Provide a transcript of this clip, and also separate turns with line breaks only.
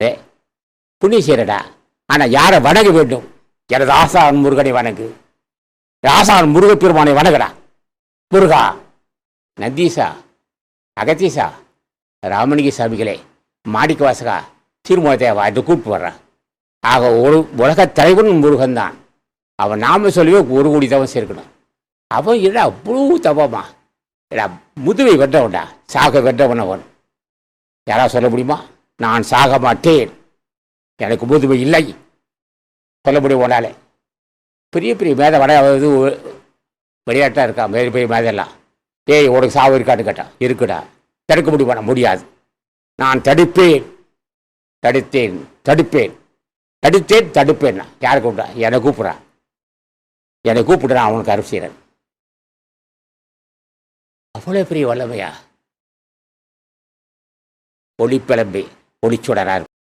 ஏ புண்ணிய செய்யறடா ஆனால் யாரை வணங்க வேண்டும்? எனது ஆசான் முருகனை வணங்கு. ஆசான் முருகப்பெருமானை வணங்கடா. முருகா நந்தீசா அகத்தீசா ராமணிக சாமிகளே மாணிக்க வாசகா திருமணத்தேவா என்று கூப்பிட்டு வர்றான் ஆக ஒரு உலக தலைவன் முருகன் தான் அவன் நாம சொல்லவே ஒரு கோடி தவம் சேர்க்கணும். அவன் என்ன அவ்வளோ தவமா? ஏடா முதுவை வென்றவன்டா சாக வென்றவன் அவன். யாராவது சொல்ல முடியுமா? நான் சாக மாட்டேன். எனக்கு முதுமை இல்லை. சொல்ல முடியும் உன்னால பெரிய பெரிய மேதை வட இது விளையாட்டாக இருக்கா பெரிய பெரிய மேதெல்லாம் ஏய் உனக்கு சாவு இருக்கான்னு கேட்டான் இருக்குடா. தடுக்க முடியுமா முடியாது. நான் தடுப்பேன். தடுத்தேன் தடுப்பேன். தடுத்தேன் தடுப்பேன் நான் யாரை கூப்பிட்டா என்னை கூப்பிட்றான் என்னை கூப்பிட்டு நான் அவனுக்கு அருள் செய்கிறேன் அவ்வளோ பெரிய வல்லமையா? ஒளிப்பிளம்பி ஒளிச்சுடரார்